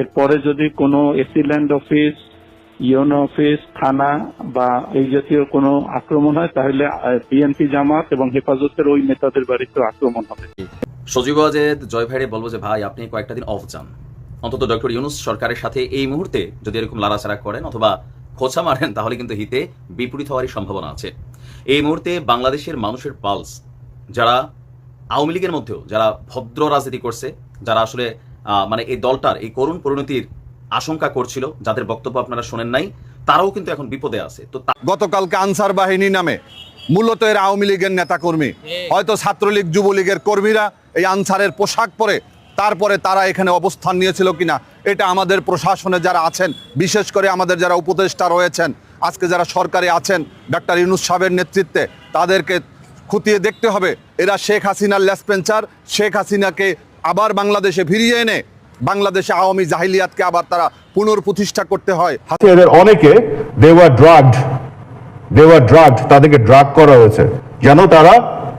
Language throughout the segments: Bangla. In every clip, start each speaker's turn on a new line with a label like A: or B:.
A: এরপরে যদি কোনো AC land office UNO office, থানা বা এই জাতীয় কোনো আক্রমণ হয়, তাহলে বিএনপি জামাত এবং হেফাজতের ওই নেতাদের বাড়িতে আক্রমণ হবে।
B: সজীব ওয়াজেদ, জয় ভাইরে বলব যে, ভাই, আপনি কয়েকটা দিন অফ যান অন্তত ডক্টর ইউনুস সরকারের সাথে এই মুহূর্তে যদি এরকম লাড়াচাড়া করেন অথবা খোঁচা মারেন, তাহলে কিন্তু হিতে বিপরীত হওয়ারই সম্ভাবনা আছে। এই মুহূর্তে বাংলাদেশের মানুষের পালস, যারা আওয়ামী লীগের মধ্যেও, যারা ভদ্র রাজনীতি করছে, যারা আসলে মানে এই দলটার এই করুণ পরিণতির আশঙ্কা করছিল যাদের বক্তব্য আপনারা শোনেন নাই তারাও কিন্তু এখন বিপদে আছে। তো
C: গতকালকে আনসার বাহিনী নামে মূলত এর আওয়ামী লীগের নেতাকর্মী হয়তো ছাত্রলীগ যুবলীগের কর্মীরা এই আনসারের পোশাক পরে তারপরে তারা এখানে অবস্থান নিয়েছিল কিনা এটা আমাদের প্রশাসনে যারা আছেন বিশেষ করে আমাদের যারা উপদেষ্টা রয়েছেন আজকে যারা সরকারে আছেন ডাক্তার ইউনুস সাহেবের নেতৃত্বে তাদেরকে খুঁটিয়ে দেখতে হবে। এরা শেখ হাসিনার লেসপেন্সার শেখ হাসিনাকে আবার বাংলাদেশে ফিরিয়ে এনে বাংলাদেশে আওয়ামী জাহিলিয়াতকে আবার তারা পুনর্প্রতিষ্ঠা করতে হয়।
D: এদের অনেকে দেওয়ার ড্রাগড দেওয়ার ড্রাগড তাদেরকে ড্রাগ করা হয়েছে। যেন তারা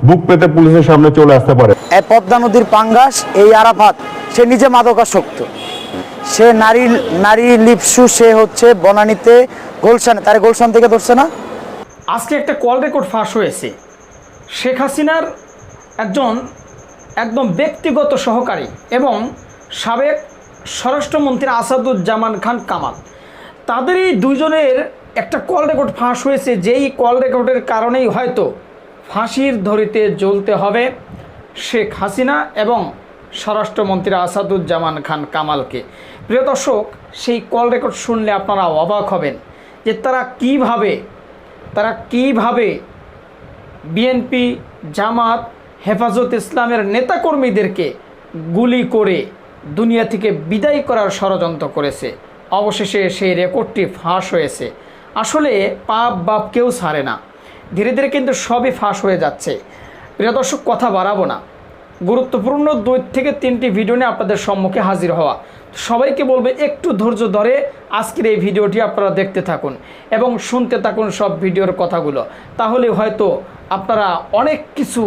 D: বুক পেতে পুলিশের সামনে চলে আসতে পারে।
E: পদ্মা নদীর পাঙ্গাস এই আরাফাত সে নিজে মাদকাসক্ত। সে নারী নারী লিপসু সে হচ্ছে বনানীতে গোলশানে তার গোলশান থেকে ধরছে না?
F: আজকে একটা কল রেকর্ড ফাঁস হয়েছে। শেখ হাসিনার একজন একদম ব্যক্তিগত সহকারী এবং সাবেক স্বরাষ্ট্রমন্ত্রী আসাদুজ্জামান খান কামাল। তাদের এই দুইজনের একটা কল রেকর্ড ফাঁস হয়েছে, যেই কল রেকর্ডের কারণেই হয়তো ফাঁসির ধরিতে জ্বলতে হবে শেখ হাসিনা এবং স্বরাষ্ট্রমন্ত্রী আসাদুজ্জামান খান কামালকে। প্রিয় দর্শক, সেই কল রেকর্ড শুনলে আপনারা অবাক হবেন যে তারা কীভাবে তারা কীভাবে বিএনপি, জামাত হেফাজত ইসলামের নেতাকর্মীদেরকে গুলি করে দুনিয়া থেকে বিদায় করার ষড়যন্ত্র করেছে। অবশেষে সেই রেকর্ডটি ফাঁস হয়েছে। আসলে পাপ বাপ কেউ ছাড়ে না। ধীরে ধীরে কিন্তু সবই ফাঁস হয়ে যাচ্ছে। প্রিয় দর্শক, কথা বাড়াবো না। গুরুত্বপূর্ণ দুই থেকে তিনটি ভিডিও নিয়ে আপনাদের সম্মুখে হাজির হওয়া। সবাইকে বলবে, একটু ধৈর্য ধরে আজকের এই ভিডিওটি আপনারা দেখতে থাকুন এবং শুনতে থাকুন সব ভিডিওর কথাগুলো। তাহলে হয়তো আপনারা অনেক কিছু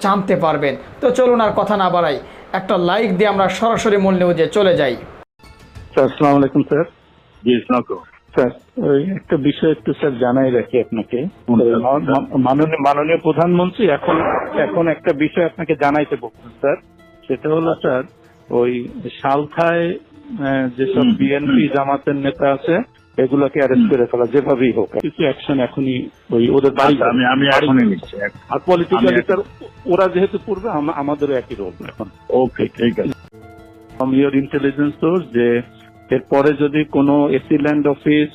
F: জানতে পারবেন। তো চলুন আর কথা না বাড়াই। একটা লাইক দিয়ে আমরা সরাসরি মূল নিউজে চলে যাই।
A: স্যার আসসালামু আলাইকুম স্যার।
G: জি
A: স্যার ওই একটা বিষয় একটু স্যার জানাই রাখি আপনাকে। মাননীয় মাননীয় প্রধানমন্ত্রী এখন এখন একটা বিষয় আপনাকে জানাইতে বলছেন স্যার। সেটা হলো স্যার ওই সালখায় আহ, যেসব বিএনপি। জামাতের নেতা আছে এগুলোকে অ্যারেস্ট করে ফেলা যেভাবেই হোক কিছু অ্যাকশন এখনই ওই ওদের বাড়ি
G: আচ্ছা, আমি আমি এখনই নিচ্ছি।
A: আর পলিটিক্যালি স্যার ওরা যেহেতু পূর্বে আম- আমাদেরও একই রোল এখন।
G: ওকে ঠিক আছে।
A: ফ্রম ইউর ইন্টেলিজেন্স সোর্স যে এরপরে যদি কোনো AC land office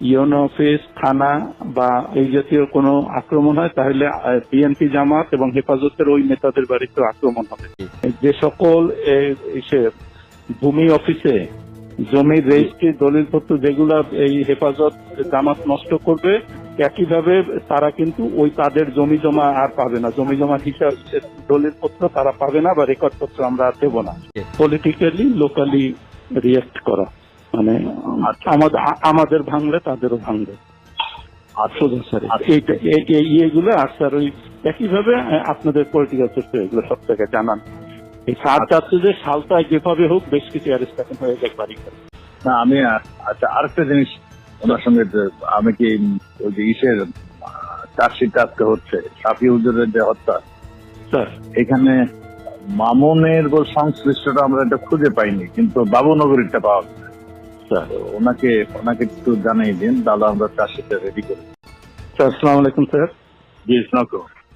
A: UNO office থানা বা এই জাতীয় কোনো আক্রমণ হয় তাহলে বিএনপি জামাত এবং হেফাজতের ওই নেতাদের বাড়িতে আক্রমণ হবে। যে সকল ভূমি অফিসে জমির রেজিস্ট্রি দলিলপত্র যেগুলা এই হেফাজত জামাত নষ্ট করবে একইভাবে তারা কিন্তু ওই তাদের জমি জমা আর পাবে না। জমি জমার হিসাব দলিলপত্র তারা পাবে না বা রেকর্ডপত্র আমরা আর দেবো না। পলিটিক্যালি লোকালি রিয়েক্ট করা। মানে
G: আচ্ছা।
A: আমাদের আমাদের ভাঙলে তাদেরও ভাঙবে।
G: আচ্ছা। আচ্ছা।
A: এইটা এই- এই ইয়েগুলো আর স্যার ওই একইভাবে আপনাদের পলিটিক্যাল সোর্স এগুলো সব থেকে জানান। এই স্যার চাচ্ছে যে সালটায় যেভাবে হোক বেশ কিছু অ্যারেস্টেশন হয়ে যাক বাড়ি
G: না আমি আচ্ছা আরেকটা জিনিস ওনার সঙ্গে আমি কি ওই যে ইসের চার্জশিট আজকে হচ্ছে সাফি হুজুরের যে হত্যা এখানে মামুনের সংশ্লিষ্টটা আমরা এটা খুঁজে পাইনি কিন্তু বাবুনগরীরটা পাওয়া গেছে। ওনাকে ওনাকে একটু জানাই দিন দাদা আমরা চার্জশিটটা রেডি করি।
A: স্যার আসসালামু আলাইকুম স্যার।
G: জি স্নাকো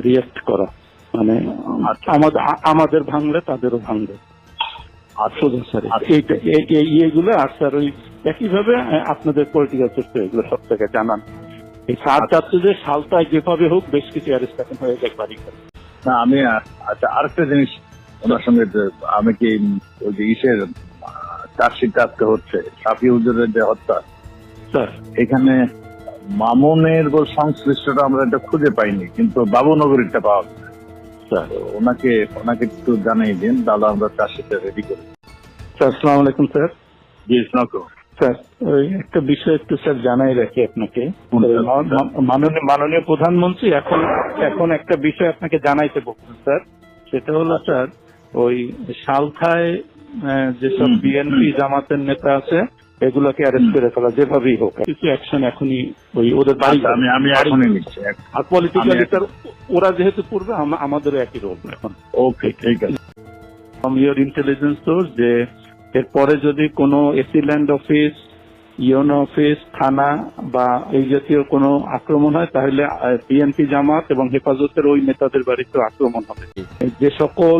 A: রিয়েক্ট করা। মানে
G: আচ্ছা।
A: আমাদের আমাদের ভাঙলে তাদেরও ভাঙবে।
G: আচ্ছা।
A: এইটা এই- এই ইয়েগুলো আর স্যার ওই একইভাবে আপনাদের পলিটিক্যাল সিস্টেম এগুলো সব থেকে জানান। এই সার যে সালটায় যেভাবে হোক বেশ কিছু অ্যারেস্ট হয়ে যায় বাড়ি
G: না আমি আচ্ছা আরেকটা জিনিস ওনার সঙ্গে আমি কি ওই যে ইসের চার্জশিট আজকে হচ্ছে সাফি হুজুরের যে হত্যা
A: স্যার।
G: এখানে মামুনের সংশ্লিষ্টটা আমরা এটা খুঁজে পাইনি কিন্তু বাবুনগরীরটা পাওয়া গেছে।
A: স্যার।
G: ওনাকে ওনাকে একটু জানাই দিন তাহলে আমরা চার্জশিটটা রেডি করি
A: স্যার আসসালামু আলাইকুম স্যার।
G: জি
A: স্যার একটা বিষয় একটু স্যার জানাই রাখি আপনাকে। মাননীয় প্রধানমন্ত্রী এখন এখন একটা বিষয় আপনাকে জানাইতে বলছেন স্যার। সেটা হলো স্যার ওই সালথায় যেসব বিএনপি জামাতের নেতা আছে এগুলোকে অ্যারেস্ট করে ফেলা যেভাবেই হোক। কিছু অ্যাকশন এখনই ওই ওদের বাড়ি
G: আচ্ছা, আমি আমি এখনই নিচ্ছি
A: আর পলিটিক্যাল লিডার ওরা যেহেতু পূর্বে আম- আমাদেরও একই রোল এখন।
G: ওকে ঠিক আছে।
A: ফ্রম ইয়োর ইন্টেলিজেন্স সোর্স যে এরপরে যদি কোনো AC land office UNO office থানা বা এই জাতীয় কোনো আক্রমণ হয় তাহলে বিএনপি জামাত এবং হেফাজতের ওই নেতাদের বাড়িতে আক্রমণ হবে। যে সকল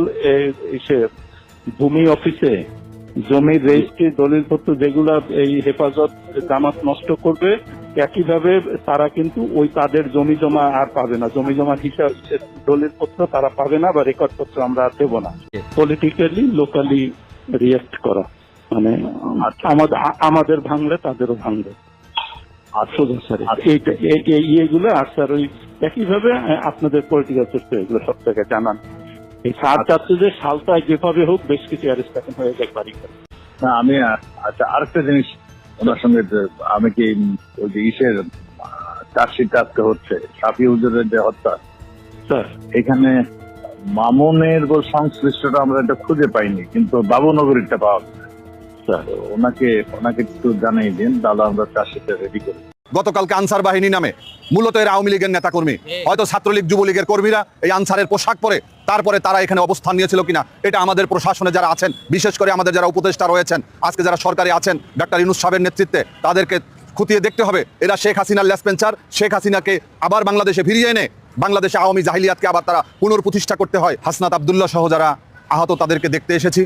A: ভূমি অফিসে জমির রেজিস্ট্রি দলিলপত্র যেগুলা এই হেফাজত জামাত নষ্ট করবে একইভাবে তারা কিন্তু ওই তাদের জমি জমা আর পাবে না। জমি জমা হিসাব দলিলপত্র তারা পাবে না বা রেকর্ড পত্র আমরা আর দেবো না। পলিটিক্যালি লোকালি রিয়েক্ট করা। মানে
G: আচ্ছা।
A: আমাদের আমাদের ভাঙলে তাদেরও ভাঙবে। আর সোজা স্যার
G: আচ্ছা।
A: এই ইয়েগুলো আর স্যার ওই একইভাবে আপনাদের পলিটিক্যাল সিস্টেম এগুলো সব থেকে জানান। এই সার যে সালটায় যেভাবে হোক বেশ কিছু হয়ে বাড়ি
G: না আমি আচ্ছা আরেকটা জিনিস ওনার সঙ্গে আমি কি ওই যে ইসের চার্জশিটটা আজকে হচ্ছে সাফি হুজুরের যে হত্যা
A: স্যার।
G: এখানে মামুনের সংশ্লিষ্টটা আমরা এটা খুঁজে পাইনি কিন্তু বাবুনগরীরটা পাওয়া গেছে। ওনাকে ওনাকে একটু জানাই দিন তাহলে আমরা চার্জশিটটা রেডি করি
C: গতকালকে আনসার বাহিনী নামে। মূলত এরা আওয়ামী লীগের নেতাকর্মী। হয়তো ছাত্রলীগ যুবলীগের কর্মীরা এই আনসারের পোশাক পরে তারপরে তারা এখানে অবস্থান নিয়েছিল কিনা এটা আমাদের প্রশাসনে যারা আছেন বিশেষ করে আমাদের যারা উপদেষ্টা রয়েছেন আজকে যারা সরকারে আছেন ডাক্তার ইনুস সাহেবের নেতৃত্বে তাদেরকে খুঁটিয়ে দেখতে হবে। এরা শেখ হাসিনার লেসপেন্সার শেখ হাসিনাকে আবার বাংলাদেশে ফিরিয়ে এনে বাংলাদেশে আওয়ামী জাহিলিয়াতকে আবার তারা পুনর্প্রতিষ্ঠা করতে হয়। হাসনাত আবদুল্লাহ সহ যারা আহত তাদেরকে দেখতে এসেছি।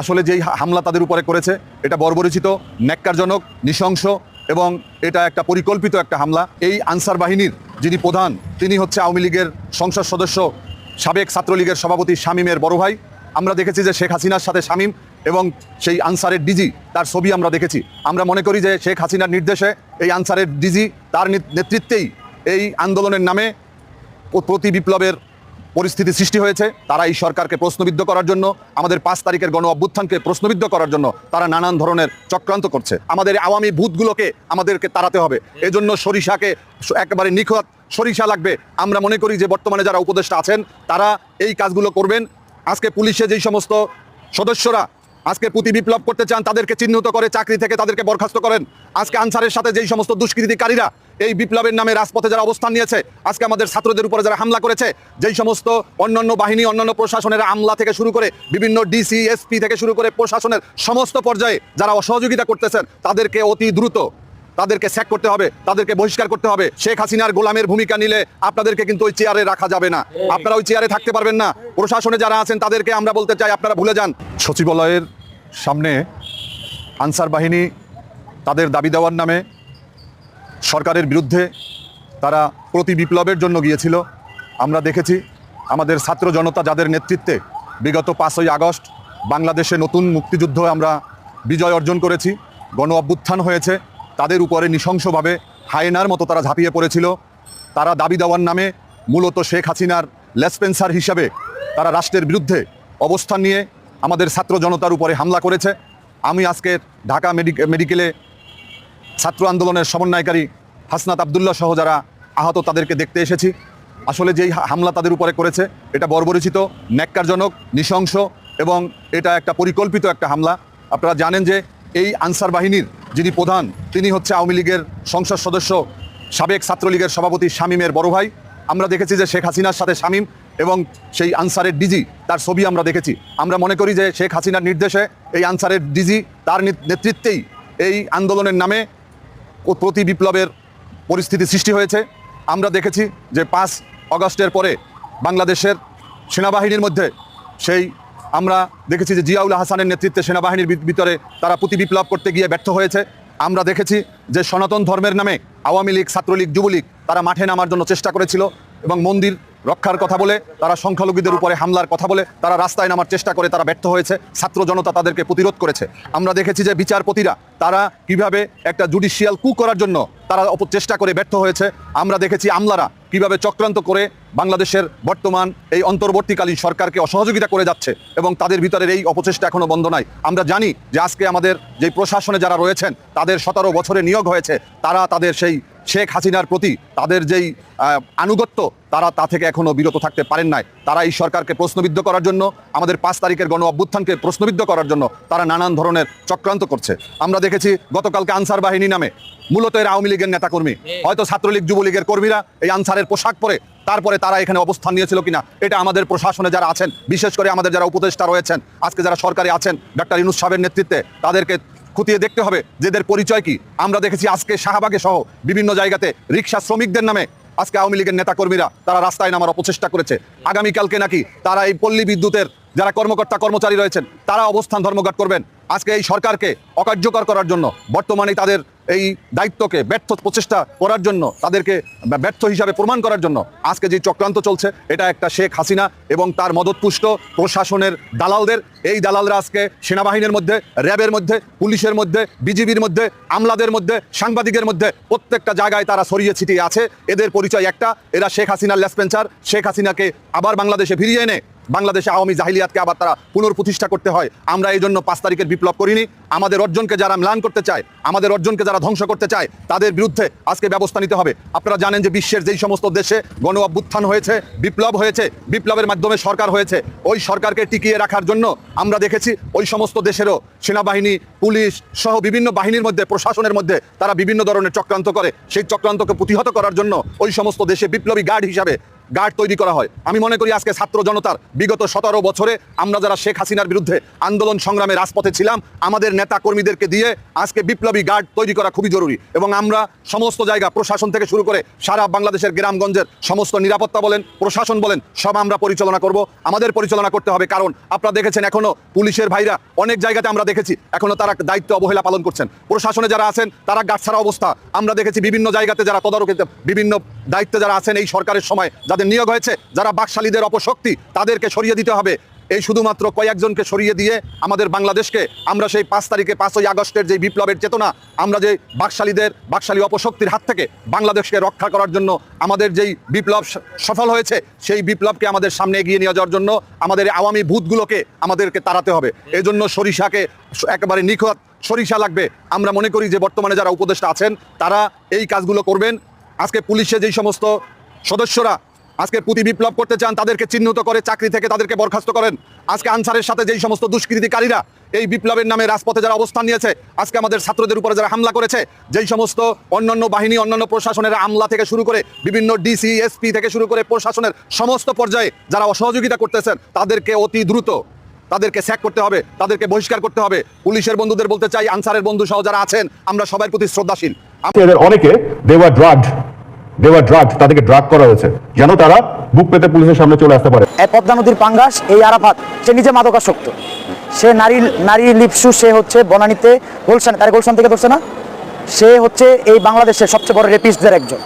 C: আসলে যেই হামলা তাদের উপরে করেছে এটা বর্বরিচিত ন্যাক্কারজনক নৃশংস এবং এটা একটা পরিকল্পিত একটা হামলা। এই আনসার বাহিনীর যিনি প্রধান, তিনি হচ্ছে আওয়ামী লীগের সংসদ সদস্য, সাবেক ছাত্রলীগের সভাপতি শামীমের বড় ভাই। আমরা দেখেছি যে শেখ হাসিনার সাথে শামীম এবং সেই আনসারের ডিজি, তার ছবি আমরা দেখেছি। আমরা মনে করি যে শেখ হাসিনার নির্দেশে এই আনসারের ডিজি তার নেতৃত্বেই এই আন্দোলনের নামে প্রতি বিপ্লবের পরিস্থিতি সৃষ্টি হয়েছে, তারা এই সরকারকে প্রশ্নবিদ্ধ করার জন্য, আমাদের পাঁচ তারিখের গণ অভ্যুত্থানকে প্রশ্নবিদ্ধ করার জন্য তারা নানান ধরনের চক্রান্ত করছে। আমাদের আওয়ামী ভূতগুলোকে আমাদেরকে তাড়াতে হবে। এজন্য সরিষাকে একেবারে নিখত সরিষা লাগবে। আমরা মনে করি যে বর্তমানে যারা উপদেষ্টা আছেন, তারা এই কাজগুলো করবেন। আজকে পুলিশে যেই সমস্ত সদস্যরা আজকে প্রতি বিপ্লব করতে চান, তাদেরকে চিহ্নিত করে, চাকরি থেকে তাদেরকে বরখাস্ত করেন। আজকে আনসারের সাথে যেই সমস্ত দুষ্কৃতিকারীরা এই বিপ্লবের নামে রাজপথে যারা অবস্থান নিয়েছে, আজকে আমাদের ছাত্রদের উপরে যারা হামলা করেছে, যেই সমস্ত অন্যান্য বাহিনী, অন্যান্য প্রশাসনের আমলা থেকে শুরু করে, বিভিন্ন ডিসি, এসপি থেকে শুরু করে প্রশাসনের সমস্ত পর্যায়ে যারা অসহযোগিতা করতেছেন, তাদেরকে অতি দ্রুত তাদেরকে স্যাক করতে হবে তাদেরকে বহিষ্কার করতে হবে। শেখ হাসিনার গোলামের ভূমিকা নিলে আপনাদেরকে কিন্তু ওই চেয়ারে রাখা যাবে না। আপনারা ওই চেয়ারে থাকতে পারবেন না। প্রশাসনে যারা আছেন তাদেরকে আমরা বলতে চাই আপনারা ভুলে যান। সচিবালয়ের সামনে আনসার বাহিনী তাদের দাবি দেওয়ার নামে সরকারের বিরুদ্ধে তারা প্রতি বিপ্লবের জন্য গিয়েছিল। আমরা দেখেছি আমাদের ছাত্র জনতা যাদের নেতৃত্বে বিগত পাঁচই আগস্ট বাংলাদেশে নতুন মুক্তিযুদ্ধ আমরা বিজয় অর্জন করেছি গণ অভ্যুত্থান হয়েছে তাদের উপরে নৃশংসভাবে হায়েনার মতো তারা ঝাঁপিয়ে পড়েছিল। তারা দাবি দেওয়ার নামে মূলত শেখ হাসিনার লেসপেন্সার হিসাবে তারা রাষ্ট্রের বিরুদ্ধে অবস্থান নিয়ে আমাদের ছাত্র জনতার উপরে হামলা করেছে। আমি আজকে ঢাকা মেডিকেলে ছাত্র আন্দোলনের সমন্বয়কারী হাসনাত আবদুল্লাহ সহ যারা আহত তাদেরকে দেখতে এসেছি। আসলে যেই হামলা তাদের উপরে করেছে, এটা বর্বরিচিত, ন্যাক্কারজনক, নৃশংস এবং এটা একটা পরিকল্পিত একটা হামলা। আপনারা জানেন যে এই আনসার বাহিনীর যিনি প্রধান, তিনি হচ্ছে আওয়ামী লীগের সংসদ সদস্য, সাবেক ছাত্রলীগের সভাপতি শামীমের বড় ভাই। আমরা দেখেছি যে শেখ হাসিনার সাথে শামীম এবং সেই আনসারের ডিজি, তার ছবি আমরা দেখেছি। আমরা মনে করি যে শেখ হাসিনার নির্দেশে এই আনসারের ডিজি তার নেতৃত্বেই এই আন্দোলনের নামে প্রতি বিপ্লবের পরিস্থিতি সৃষ্টি হয়েছে। আমরা দেখেছি যে পাঁচ অগস্টের পরে বাংলাদেশের সেনাবাহিনীর মধ্যে সেই আমরা দেখেছি যে জিয়াউল হাসানের নেতৃত্বে সেনাবাহিনীর ভিতরে তারা প্রতি বিপ্লব করতে গিয়ে ব্যর্থ হয়েছে। আমরা দেখেছি যে সনাতন ধর্মের নামে আওয়ামী লীগ, ছাত্রলীগ, যুবলীগ তারা মাঠে নামার জন্য চেষ্টা করেছিল এবং মন্দির রক্ষার কথা বলে, তারা সংখ্যালঘুদের উপরে হামলার কথা বলে, তারা রাস্তায় নামার চেষ্টা করে, তারা ব্যর্থ হয়েছে, ছাত্র জনতা তাদেরকে প্রতিরোধ করেছে। আমরা দেখেছি যে বিচারপতিরা, তারা কীভাবে একটা জুডিশিয়াল কু করার জন্য তারা চেষ্টা করে ব্যর্থ হয়েছে। আমরা দেখেছি আমলারা কীভাবে চক্রান্ত করে বাংলাদেশের বর্তমান এই অন্তর্বর্তীকালীন সরকারকে অসহযোগিতা করে যাচ্ছে এবং তাদের ভিতরের এই অপচেষ্টা এখনও বন্ধ নাই। আমরা জানি যে আজকে আমাদের যে প্রশাসনে যারা রয়েছেন, তাদের সতেরো বছরে নিয়োগ হয়েছে, তারা তাদের সেই শেখ হাসিনার প্রতি তাদের যেই আনুগত্য, তারা তা থেকে এখনও বিরত থাকতে পারেন নাই। তারা এই সরকারকে প্রশ্নবিদ্ধ করার জন্য, আমাদের পাঁচ তারিখের গণ অভ্যুত্থানকে প্রশ্নবিদ্ধ করার জন্য তারা নানান ধরনের চক্রান্ত করছে। আমরা দেখেছি গতকালকে আনসার বাহিনী নামে, মূলত এরা আওয়ামী লীগের নেতাকর্মী। হয়তো ছাত্রলীগ, যুবলীগের কর্মীরা এই আনসারের পোশাক পরে, তারপরে তারা এখানে অবস্থান নিয়েছিল কিনা, এটা আমাদের প্রশাসনে যারা আছেন, বিশেষ করে আমাদের যারা উপদেষ্টা রয়েছেন, আজকে যারা সরকারে আছেন, ডাক্তার ইনুস সাহেবের নেতৃত্বে, তাদেরকে খুঁটিয়ে দেখতে হবে। যেদের পরিচয় কি? আমরা দেখেছি আজকে শাহবাগে সহ বিভিন্ন জায়গাতে রিক্সা শ্রমিকদের নামে আজকে আওয়ামী লীগের নেতাকর্মীরা তারা রাস্তায় নামার অপচেষ্টা করেছে। আগামীকালকে নাকি তারা এই পল্লী বিদ্যুতের যারা কর্মকর্তা কর্মচারী রয়েছেন, তারা অবস্থান ধর্মঘট করবেন। আজকে এই সরকারকে অকার্যকর করার জন্য বর্তমানে তাদের এই দায়িত্বকে, ব্যর্থ প্রচেষ্টা করার জন্য, তাদেরকে ব্যর্থ হিসাবে প্রমাণ করার জন্য আজকে যে চক্রান্ত চলছে, এটা একটা শেখ হাসিনা এবং তার মদতপুষ্ট প্রশাসনের দালালদের। এই দালালরা আজকে সেনাবাহিনীর মধ্যে, র্যাবের মধ্যে, পুলিশের মধ্যে, বিজিবির মধ্যে, আমলাদের মধ্যে, সাংবাদিকের মধ্যে প্রত্যেকটা জায়গায় তারা ছড়িয়ে ছিটিয়ে আছে। এদের পরিচয় একটা, এরা শেখ হাসিনার লেসপেন্সার শেখ হাসিনাকে আবার বাংলাদেশে ফিরিয়ে এনে, বাংলাদেশে আওয়ামী জাহিলিয়াতকে আবার তারা পুনর্প্রতিষ্ঠা করতে হয়। আমরা এই জন্য পাঁচ তারিখের বিপ্লব করিনি। আমাদের অর্জনকে যারা ম্লান করতে চায়, আমাদের অর্জনকে যারা ধ্বংস করতে চায়, তাদের বিরুদ্ধে আজকে ব্যবস্থা নিতে হবে। আপনারা জানেন যে বিশ্বের যেই সমস্ত দেশে গণ অভ্যুত্থান হয়েছে, বিপ্লব হয়েছে, বিপ্লবের মাধ্যমে সরকার হয়েছে, ওই সরকারকে টিকিয়ে রাখার জন্য আমরা দেখেছি ওই সমস্ত দেশেরও সেনাবাহিনী, পুলিশ সহ বিভিন্ন বাহিনীর মধ্যে, প্রশাসনের মধ্যে তারা বিভিন্ন ধরনের চক্রান্ত করে। সেই চক্রান্তকে প্রতিহত করার জন্য ওই সমস্ত দেশে বিপ্লবী গার্ড হিসাবে গার্ড তৈরি করা হয়। আমি মনে করি আজকে ছাত্র জনতার বিগত সতেরো বছরে আমরা যারা শেখ হাসিনার বিরুদ্ধে আন্দোলন সংগ্রামে রাজপথে ছিলাম, আমাদের নেতা কর্মীদেরকে দিয়ে আজকে বিপ্লবী গার্ড তৈরি করা খুবই জরুরি এবং আমরা সমস্ত জায়গা প্রশাসন থেকে শুরু করে সারা বাংলাদেশের গ্রামগঞ্জের সমস্ত নিরাপত্তা বলেন, প্রশাসন বলেন, সব আমরা পরিচালনা করব। আমাদের পরিচালনা করতে হবে কারণ আপনারা দেখেছেন এখনও পুলিশের ভাইরা অনেক জায়গাতে আমরা দেখেছি, এখনও তারা দায়িত্ব অবহেলা পালন করছেন। প্রশাসনে যারা আছেন, তারা গাছ ছাড়া অবস্থা। আমরা দেখেছি বিভিন্ন জায়গাতে যারা তদারকিতে বিভিন্ন দায়িত্বে যারা আছেন এই সরকারের সময় নিয়োগ হয়েছে। যারা বাকশালীদের অপশক্তি, তাদেরকে সরিয়ে দিতে হবে। এই শুধুমাত্র কয়েকজনকে সরিয়ে দিয়ে আমাদের বাংলাদেশকে আমরা সেই পাঁচ তারিখে পাঁচই আগস্টের যে বিপ্লবের চেতনা, আমরা যে বাকশালীদের, বাকশালী অপশক্তির হাত থেকে বাংলাদেশকে রক্ষা করার জন্য আমাদের যেই বিপ্লব সফল হয়েছে, সেই বিপ্লবকে আমাদের সামনে এগিয়ে নিয়ে যাওয়ার জন্য আমাদের আওয়ামী ভূতগুলোকে আমাদেরকে তাড়াতে হবে। এজন্য সরিষাকে একেবারে নিখুঁত সরিষা লাগবে। আমরা মনে করি যে বর্তমানে যারা উপদেষ্টা আছেন, তারা এই কাজগুলো করবেন। আজকে পুলিশে যেই সমস্ত সদস্যরা আজকে প্রতি বিপ্লব করতে চান, তাদেরকে চিহ্নিত করে চাকরি থেকে তাদেরকে বরখাস্ত করেন। আজকে আনসারের সাথে যেই সমস্ত দুষ্কৃতিকারীরা এই বিপ্লবের নামে রাজপথে যারা অবস্থান নিয়েছে, আজকে আমাদের ছাত্রদের উপরে যারা হামলা করেছে, যেই সমস্ত অন্যান্য বাহিনী, অন্যান্য প্রশাসনের আমলা থেকে শুরু করে বিভিন্ন ডিসি, এসপি থেকে শুরু করে প্রশাসনের সমস্ত পর্যায়ে যারা অসহযোগিতা করতেছেন, তাদেরকে অতি দ্রুত তাদেরকে স্যাক করতে হবে, তাদেরকে বহিষ্কার করতে হবে। পুলিশের বন্ধুদের বলতে চাই, আনসারের বন্ধু সহ যারা আছেন, আমরা সবার প্রতি শ্রদ্ধাশীল।
D: অনেকে দেওয়ার ড্রাগড দেওয়ার ড্রাগড তাদেরকে ড্রাগ করা হয়েছে। যেন তারা বুক পেতে পুলিশের সামনে চলে আসতে পারে।
E: পদ্মা নদীর পাঙ্গাস, এই আরাফাত, সে নিজে মাদকাসক্ত। সে নারী নারী লিপসু, সে হচ্ছে বনানীতে গোলশান তার গোলশান থেকে ধরছে না? সে হচ্ছে এই বাংলাদেশের সবচেয়ে বড় রেপিস্টদের একজন।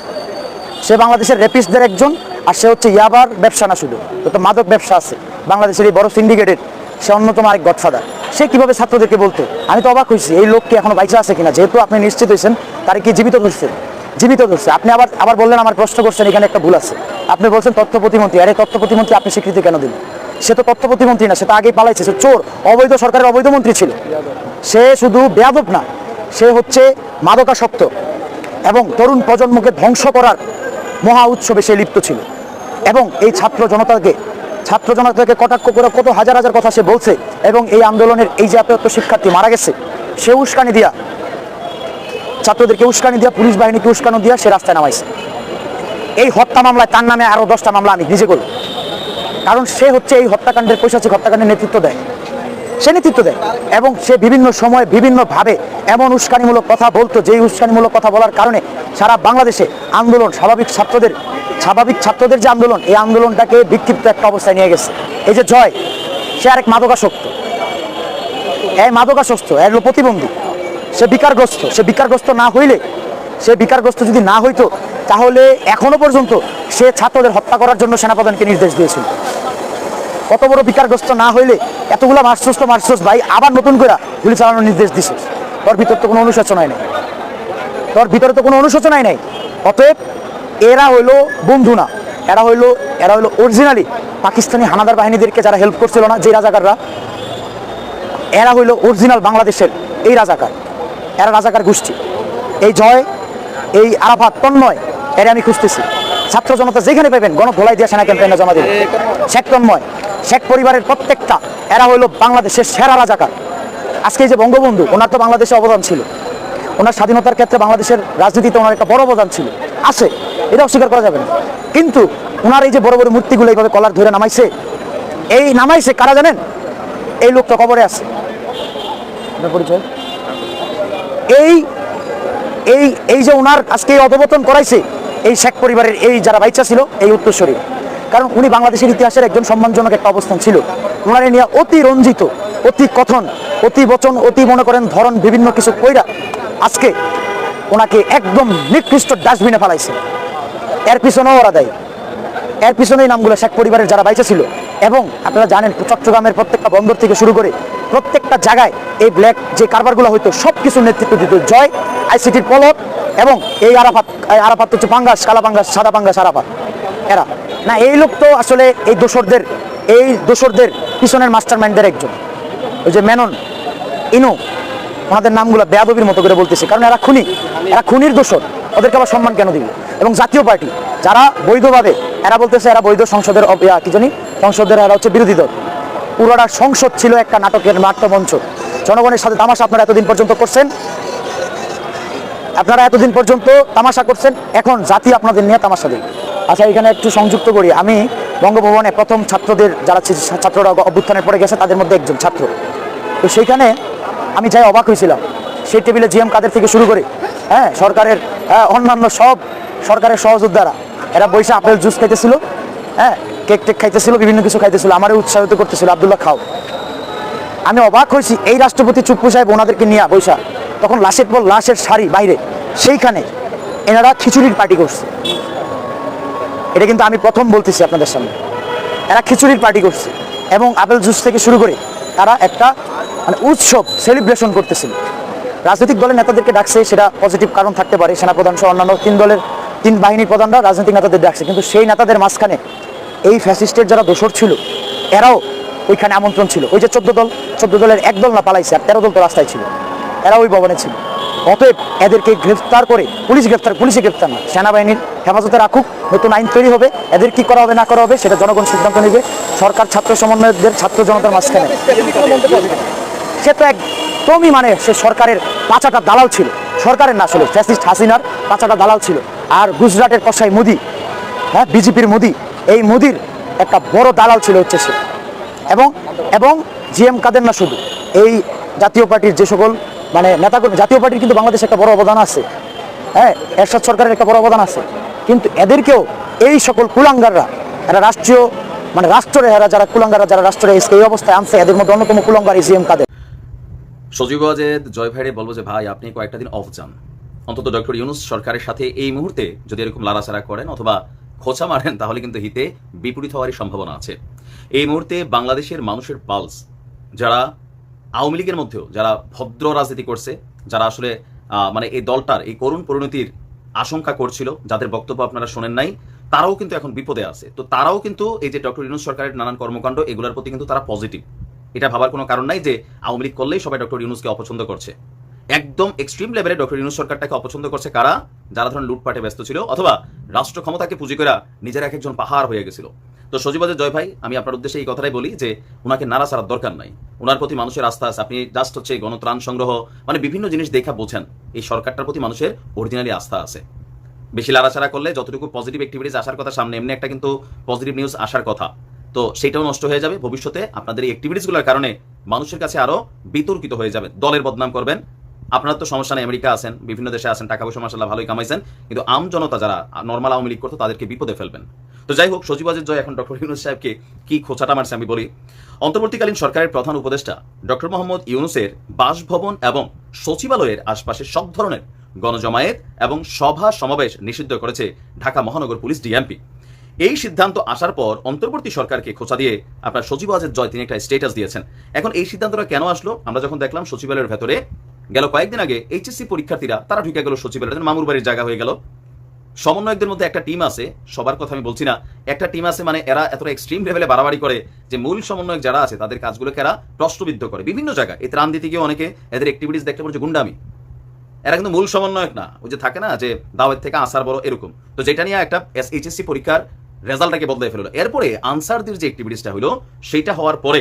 E: সে বাংলাদেশের রেপিস্টদের একজন, আর সে হচ্ছে ইয়াবার ব্যবসা না শুধু। তো মাদক ব্যবসা আছে। বাংলাদেশের এই বড় সিন্ডিকেটের সে অন্যতম আরেক গডফাদার। সে কীভাবে ছাত্রদেরকে বলতো? আমি তো অবাক হয়েছি, এই লোক কি এখনও বাইচা আছে কিনা? যেহেতু আপনি নিশ্চিত হয়েছেন, তার কি জীবিত ধরছেন জীবিত ধরছে আপনি আবার আবার বললেন, আমার প্রশ্ন করছেন, এখানে একটা ভুল আছে। আপনি বলছেন, তথ্য প্রতিমন্ত্রী। আরে, তথ্য প্রতিমন্ত্রী আপনি স্বীকৃতি কেন দিলেন? সে তো তথ্য প্রতিমন্ত্রী না, সে তো আগেই পালাইছে, সে চোর, অবৈধ সরকারের অবৈধ মন্ত্রী ছিল। সে শুধু বেয়াদব না, সে হচ্ছে মাদকাসক্ত এবং তরুণ প্রজন্মকে ধ্বংস করার মহা উৎসবে সে লিপ্ত ছিল। এবং এই ছাত্র জনতাকে ছাত্র জনতাকে কটাক্ষ করে কত হাজার হাজার কথা সে বলছে এবং এই আন্দোলনের এই যে এত শিক্ষার্থী মারা গেছে, সে উস্কানি দিয়া ছাত্রদেরকে উস্কানি দিয়া, পুলিশ বাহিনীকে উস্কানো দিয়া সে রাস্তায় নামাইছে। এই হত্যা মামলায় তার নামে আরও দশটা মামলা আমি নিজে করব। কারণ সে হচ্ছে এই হত্যাকাণ্ডের পৈশাচিক হত্যাকাণ্ডের নেতৃত্ব দেয়। সে নেতৃত্ব দেয় এবং সে বিভিন্ন সময় বিভিন্নভাবে এমন উস্কানিমূলক কথা বলতো, যেই উস্কানিমূলক কথা বলার কারণে সারা বাংলাদেশে আন্দোলন, স্বাভাবিক ছাত্রদের স্বাভাবিক ছাত্রদের যে আন্দোলন, এই আন্দোলনটাকে বিক্ষিপ্ত একটা অবস্থায় নিয়ে গেছে। এই যে জয়, সে আরেক মাদকাসক্ত। এই মাদকাসক্ত, এর প্রতিবন্ধী। সে বিকারগ্রস্ত সে বিকারগ্রস্ত না হইলে, সে বিকারগ্রস্ত যদি না হইতো, তাহলে এখনও পর্যন্ত সে ছাত্রদের হত্যা করার জন্য সেনাপ্রধানকে নির্দেশ দিয়েছিল। কত বড় বিকারগ্রস্ত না হইলে এতগুলো মার্চস্ট মার্চস্ট ভাই আবার নতুন করে গুলি চালানোর নির্দেশ দিছে। তোর ভিতর তো কোনো অনুশোচনাই নেই। তোর ভিতরে তো কোনো অনুশোচনাই নাই। অতএব এরা হইল বন্ধু না। এরা হইল এরা হইল অরিজিনালি পাকিস্তানি হানাদার বাহিনীদেরকে যারা হেল্প করছিল না, যে রাজাকাররা, এরা হইল অরিজিনাল বাংলাদেশের এই রাজাকার। এরা রাজাকার গোষ্ঠী। এই জয়, এই আরাফাত তন্ময় এরা আমি খুঁজতেছি। ছাত্র জনতা যেখানে পাবেন গণধোলাই দিয়ে সেনা ক্যাম্পেইনে জমা দেবে শেখ তন্ময়, শেখ পরিবারের প্রত্যেকটা, এরা হইল বাংলাদেশের সেরা রাজাকার। আজকে যে বঙ্গবন্ধু, ওনার তো বাংলাদেশে অবদান ছিল। ওনার স্বাধীনতার ক্ষেত্রে বাংলাদেশের রাজনীতিতে ওনার একটা বড় অবদান ছিল। আছে এটা অস্বীকার করা যাবে না। কিন্তু ওনার এই যে বড় বড় মূর্তিগুলো এইভাবে কলার ধরে নামাইছে, এই নামাইছে কারা জানেন? এই লোকটা কবরে আছে। পরিচয়? এই এই এই যে ওনার আজকে এই অধবতন করাইছে, এই শেখ পরিবারের এই যারা বাইচা ছিল, এই উত্তরস্বরী কারণ উনি বাংলাদেশের ইতিহাসের একজন সম্মানজনক একটা অবস্থান ছিল। ওনারে নিয়ে অতি রঞ্জিত, অতি কথন, অতি বচন, অতি মনে করেন ধরন বিভিন্ন কিছু কইরা আজকে ওনাকে একদম নিকৃষ্ট ডাস্টবিনে ফেলাইছে। এর পিছনেও ওরা দেয়। এর পিছনেই নামগুলো শেখ পরিবারের যারা বাইচা ছিল এবং আপনারা জানেন চট্টগ্রামের প্রত্যেকটা বন্দর থেকে শুরু করে প্রত্যেকটা জায়গায় এই ব্ল্যাক যে কারবারগুলো হইতো সব কিছু নেতৃত্ব দিত জয় আইসিটির পলক এবং এই আরাফাত আরাফাত হচ্ছে পাঙ্গাস কালা পাঙ্গাস সাদা পাঙ্গাস আরাফাত। এরা। না, এই লোক তো আসলে এই দোসরদের এই দোসরদের পিছনের মাস্টার মাইন্ডদের একজন। ওই যে মেনন, ইনু, ওনাদের নামগুলো বেয়াদবির মতো করে বলতেছে, কারণ এরা খুনি, এরা খুনির দোষর ওদেরকে আবার সম্মান কেন দিবে? এবং জাতীয় পার্টি, যারা বৈধভাবে, এরা বলতেছে এরা বৈধ সংসদের কি জানি? সংসদের এরা হচ্ছে বিরোধী দল। পুরোটা সংসদ ছিল একটা নাটকের নাট্যমঞ্চ জনগণের সাথে তামাশা আপনারা এতদিন পর্যন্ত করছেন? আপনারা এতদিন পর্যন্ত তামাশা করছেন? এখন জাতি আপনাদের নিয়ে তামাশা দেবে। আচ্ছা এখানে একটু সংযুক্ত করি। আমি বঙ্গভবনে প্রথম ছাত্রদের যারা ছাত্ররা অভ্যুত্থানের পরে গেছে, তাদের মধ্যে একজন ছাত্র। তো সেইখানে আমি যাই অবাক হয়েছিলাম। সেই টেবিলে জিএম কাদের থেকে শুরু করে হ্যাঁ সরকারের হ্যাঁ, অন্যান্য সব সরকারের সহযোদ্ধারা। এরা বৈশা আপেল জুস খাইতেছিল হ্যাঁ কেক টেক খাইতেছিল বিভিন্ন কিছু খাইতেছিল আমারও উৎসাহিত করতেছিল আবদুল্লাহ খাও। আমি অবাক হয়েছি এই রাষ্ট্রপতি চুপ্পু সাহেব ওনাদেরকে নিয়ে বৈশা তখন লাশের পর লাশের শাড়ি বাইরে সেইখানে এনারা খিচুড়ির পার্টি করছে। এটা কিন্তু আমি প্রথম বলতেছি আপনাদের সামনে। এরা খিচুড়ির পার্টি করছে এবং আপেল জুস থেকে শুরু করে তারা একটা মানে উৎসব সেলিব্রেশন করতেছিল। রাজনৈতিক দলের নেতাদেরকে ডাকছে, সেটা পজিটিভ কারণ থাকতে পারে। সেনাপ্রধান সহ অন্যান্য তিন দলের তিন বাহিনীর প্রধানরা রাজনৈতিক নেতাদের ডাকছে। কিন্তু সেই নেতাদের মাঝখানে এই ফ্যাসিস্টের যারা দোসর ছিল, এরাও ওইখানে আমন্ত্রণ ছিল। ওই যে চোদ্দ দল, চোদ্দ দলের এক দল না পালাইছে, আর তেরো দল তো রাস্তায় ছিল। এরা ওই ভবনে ছিল। অতএব এদেরকে গ্রেফতার করে, পুলিশ গ্রেফতার পুলিশে গ্রেফতার না। সেনাবাহিনীর হেফাজতে রাখুক, নতুন আইন তৈরি হবে। এদের কি করা হবে, না করা হবে, সেটা জনগণ সিদ্ধান্ত নেবে। সরকার ছাত্র সমন্বয়কদের, ছাত্র জনতার মাঝখানে। সে তো একদমই মানে সে সরকারের পাঁচাটা দালাল ছিল। সরকারের না আসলে ফ্যাসিস্ট হাসিনার পাঁচাটা দালাল ছিল। আর গুজরাটের কসাই মোদি হ্যাঁ বিজেপির মোদি, এই মোদির একটা বড় দালাল ছিল হচ্ছে সে। এবং এবং জিএম কাদের না শুধু, এই জাতীয় পার্টির যে সকল মানে নেতাকর্মী, জাতীয় পার্টির কিন্তু বাংলাদেশে একটা বড় অবদান আছে। হ্যাঁ এরশাদ সরকারের একটা বড় অবদান আছে। কিন্তু এদেরকেও এই সকল কুলাঙ্গাররা, এরা রাষ্ট্রীয় মানে রাষ্ট্রের এরা, যারা কুলাঙ্গাররা, যারা রাষ্ট্রের এই অবস্থায় আনছে, এদের মধ্যে অন্যতম কুলাঙ্গার এই জিএম কাদের।
B: সজীব ওয়াজেদ জয় ভাইরে বলব যে ভাই, আপনি কয়েকটা দিন অফ যান। অন্তত ডক্টর ইউনুস সরকারের সাথে এই মুহূর্তে যদি এরকম লাড়াচাড়া করেন অথবা খোঁচা মারেন, তাহলে কিন্তু হিতে বিপরীত হওয়ারই সম্ভাবনা আছে। এই মুহূর্তে বাংলাদেশের মানুষের পালস যারা আওয়ামী লীগের মধ্যেও, যারা ভদ্র রাজনীতি করছে, যারা আসলে মানে এই দলটার, এই করুণ পরিণতির আশঙ্কা করছিল, যাদের বক্তব্য আপনারা শোনেন নাই, তারাও কিন্তু এখন বিপদে আছে। তো তারাও কিন্তু এই যে ডক্টর ইউনুস সরকারের নানান কর্মকাণ্ড, এগুলোর প্রতি কিন্তু তারা পজিটিভ এটা ভাবার কোনো কারণ নাই যে আওয়ামী লীগ করলেই সবাই ডক্টর ইউনুসকে অপছন্দ করছে। একদম এক্সট্রিম লেভেলে ডক্টর ইউনুস সরকারটাকে অপছন্দ করছে কারা? যারা ধরুন লুটপাটে ব্যস্ত ছিল, অথবা রাষ্ট্র ক্ষমতাকে পুঁজি করে নিজের এক একজন পাহাড় হয়ে গেছিল। তো সজীবাদের জয় ভাই, আমি আপনার উদ্দেশ্যে এই কথাটাই বলি যে ওনাকে নাড়া ছাড়ার দরকার নাই। ওনার প্রতি মানুষের আস্থা আছে। আপনি জাস্ট হচ্ছে গণত্রাণ সংগ্রহ মানে বিভিন্ন জিনিস দেখা বোঝেন। এই সরকারটার প্রতি মানুষের অরিজিনালি আস্থা আছে। বেশি লাড়াচাড়া করলে যতটুকু পজিটিভ অ্যাক্টিভিটিস আসার কথা, সামনে এমনি একটা কিন্তু পজিটিভ নিউজ আসার কথা। তো সেটাও নষ্ট হয়ে যাবে। ভবিষ্যতে আপনাদের এই অ্যাক্টিভিটিসগুলোর কারণে মানুষের কাছে আরও বিতর্কিত হয়ে যাবে। দলের বদনাম করবেন। আপনার তো সমস্যা নেই, আমেরিকা আছেন, বিভিন্ন দেশে আছেন, টাকা পয়সা মাসাল্লাহ ভালোই কামাইছেন, কিন্তু আম জনতা যারা নর্মাল আওয়ামী লীগ করতো, তাদেরকে বিপদে ফেলবেন। তো যাই হোক সচিবাজের জয়, এখন ডক্টর ইউনুস সাহেবকে কি খোঁচাটা মারছে আমি বলি। অন্তর্বর্তীকালীন সরকারের প্রধান উপদেষ্টা ডক্টর মোহাম্মদ ইউনুসের বাসভবন এবং সচিবালয়ের আশপাশে সব ধরনের গণজমায়েত এবং সভা সমাবেশ নিষিদ্ধ করেছে ঢাকা মহানগর পুলিশ ডিএমপি। এই সিদ্ধান্ত আসার পর অন্তর্বর্তী সরকারকে খোঁচা দিয়ে আপনার সচিব আজের জয় তিনি একটা স্টেটাস দিয়েছেন। এখন এই সিদ্ধান্তটা কেন আসলো? আমরা যখন দেখলাম সচিবালয়ের ভেতরে গেল কয়েকদিন আগে এইচএসসি পরীক্ষার্থীরা, তারা ঢুকে গেল সচিবালয় মামুর বাড়ির জায়গা হয়ে গেল। সমন্বয়কদের মধ্যে একটা টিম আছে, সবার কথা আমি বলছি না, একটা টিম আছে মানে এরা এতটা এক্সট্রিম লেভেলে বাড়াবাড়ি করে যে মূল সমন্বয়ক যারা আছে, তাদের কাজগুলোকে এরা প্রশ্নবিদ্ধ করে। বিভিন্ন জায়গায়, এই ত্রাণ দিতে গিয়ে অনেকে এদের অ্যাক্টিভিটিস দেখতে যে গুন্ডামি। এরা কিন্তু মূল সমন্বয়ক না, ওই যে থাকে না যে দাওয়ের থেকে আসার বড় এরকম। তো যেটা নিয়ে একটা এস এইচএসসি পরীক্ষার রেজাল্টটাকে বদলে ফেলল। এরপরে আনসারদের যে অ্যাক্টিভিটিসটা হলো সেটা হওয়ার পরে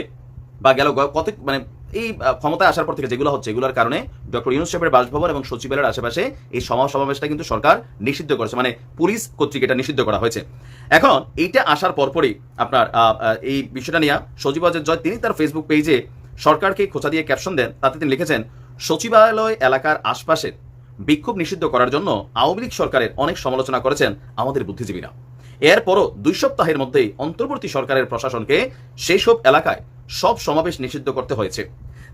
B: বা গেল কত মানে এই ক্ষমতায় আসার পর থেকে যেগুলো হচ্ছে, এগুলোর কারণে ডক্টর ইউনুস সাহেবের বাসভবন এবং সচিবালয়ের আশেপাশে এই সভা সমাবেশটা কিন্তু সরকার নিষিদ্ধ করেছে মানে পুলিশ কর্তৃক এটা নিষিদ্ধ করা হয়েছে। এখন এইটা আসার পরপরই আপনার এই বিষয়টা নিয়ে সচিবালয়ের জয়, তিনি তার ফেসবুক পেজে সরকারকে খোঁচা দিয়ে ক্যাপশন দেন। তাতে তিনি লিখেছেন, সচিবালয় এলাকার আশপাশের বিক্ষোভ নিষিদ্ধ করার জন্য আওয়ামী লীগ সরকারের অনেক সমালোচনা করেছেন আমাদের বুদ্ধিজীবীরা। এরপরও দুই সপ্তাহের মধ্যেই অন্তর্বর্তী সরকারের প্রশাসনকে সেই সব এলাকায় সব সমাবেশ নিষিদ্ধ করতে হয়েছে।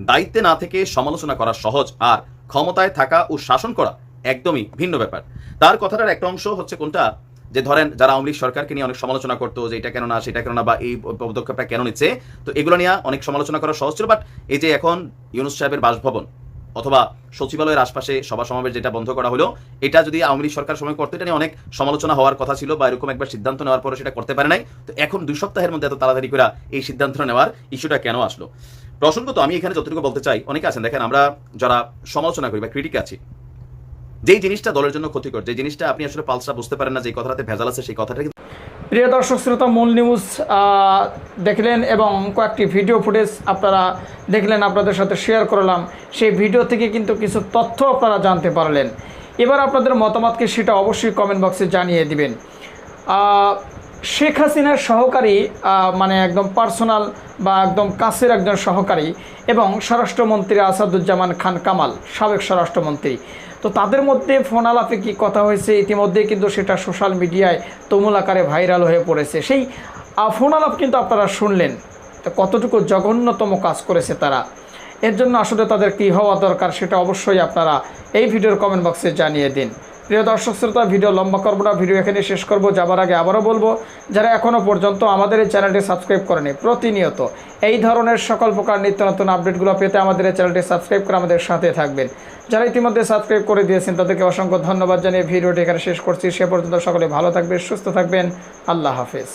B: দায়িত্বে না থেকে সমালোচনা করা সহজ আর ক্ষমতায় থাকা ও শাসন করা একদমই ভিন্ন ব্যাপার। তার কথাটার একটা অংশ হচ্ছে কোনটা? যে ধরেন যারা আওয়ামী লীগ সরকারকে নিয়ে অনেক সমালোচনা করতো যে এটা কেন না, সেটা কেন না বা এই পদক্ষেপটা কেন নিচ্ছে, তো এগুলো নিয়ে অনেক সমালোচনা করা সহজ ছিল। বাট এই যে এখন ইউনুস সাহেবের বাসভবন অথবা সচিবালয়ের আশপাশে সভা সমাবেশ যেটা বন্ধ করা হলো, এটা যদি আওয়ামী লীগ সরকার সময় করতে, এটা নিয়ে অনেক সমালোচনা হওয়ার কথা ছিল বা এরকম একবার সিদ্ধান্ত নেওয়ার পরে সেটা করতে পারে নাই। তো এখন দুই সপ্তাহের মধ্যে এত তাড়াতাড়ি করে এই সিদ্ধান্ত নেওয়ার ইস্যুটা কেন আসলো? প্রসঙ্গত আমি এখানে যতটুকু বলতে চাই, অনেকে আছেন, দেখেন আমরা যারা সমালোচনা করি বা ক্রিটিক আছি, যেই জিনিসটা দলের জন্য ক্ষতিকর যে জিনিসটা আপনি আসলে পালসা বুঝতে পারেন না যে কথাটাতে ভেজাল আছে সেই কথাটা
F: প্রিয় দর্শক, শ্রোতা, মূল নিউজ দেখলেন এবং কয়েকটি ভিডিও ফুটেজ আপনারা দেখলেন, আপনাদের সাথে শেয়ার করলাম। সেই ভিডিও থেকে কিন্তু কিছু তথ্য আপনারা জানতে পারলেন। এবার আপনাদের মতামতকে সেটা অবশ্যই কমেন্ট বক্সে জানিয়ে দিবেন। শেখ হাসিনার সহকারী মানে একদম পার্সোনাল বা একদম কাছের একজন সহকারী এবং স্বরাষ্ট্রমন্ত্রী আসাদুজ্জামান খান কামাল, সাবেক স্বরাষ্ট্রমন্ত্রী। তো তাদের মধ্যে ফোন আলাপে কী কথা হয়েছে? ইতিমধ্যে কিন্তু সেটা সোশ্যাল মিডিয়ায় তুমুল আকারে ভাইরাল হয়ে পড়েছে। সেই ফোন আলাপ কিন্তু আপনারা শুনলেন। তো কতটুকু জঘন্যতম কাজ করেছে তারা? এর জন্য আসলে তাদের কী হওয়া দরকার সেটা অবশ্যই আপনারা এই ভিডিওর কমেন্ট বক্সে জানিয়ে দিন। প্রিয় দর্শক শ্রোতা, ভিডিও লম্বা করব না, ভিডিও এখানে শেষ করব। যাবার আগে আবারও বলব, যারা এখনও পর্যন্ত আমাদের এই চ্যানেলটি সাবস্ক্রাইব করেনি, প্রতিনিয়ত এই ধরনের সকল প্রকার নিত্য নতুন আপডেটগুলো পেতে আমাদের এই চ্যানেলটি সাবস্ক্রাইব করে আমাদের সাথে থাকবেন। যারা ইতিমধ্যে সাবস্ক্রাইব করে দিয়েছেন, তাদেরকে অসংখ্য ধন্যবাদ জানিয়ে ভিডিওটি এখানে শেষ করছি। সে পর্যন্ত সকলে ভালো থাকবেন, সুস্থ থাকবেন। আল্লাহ হাফেজ।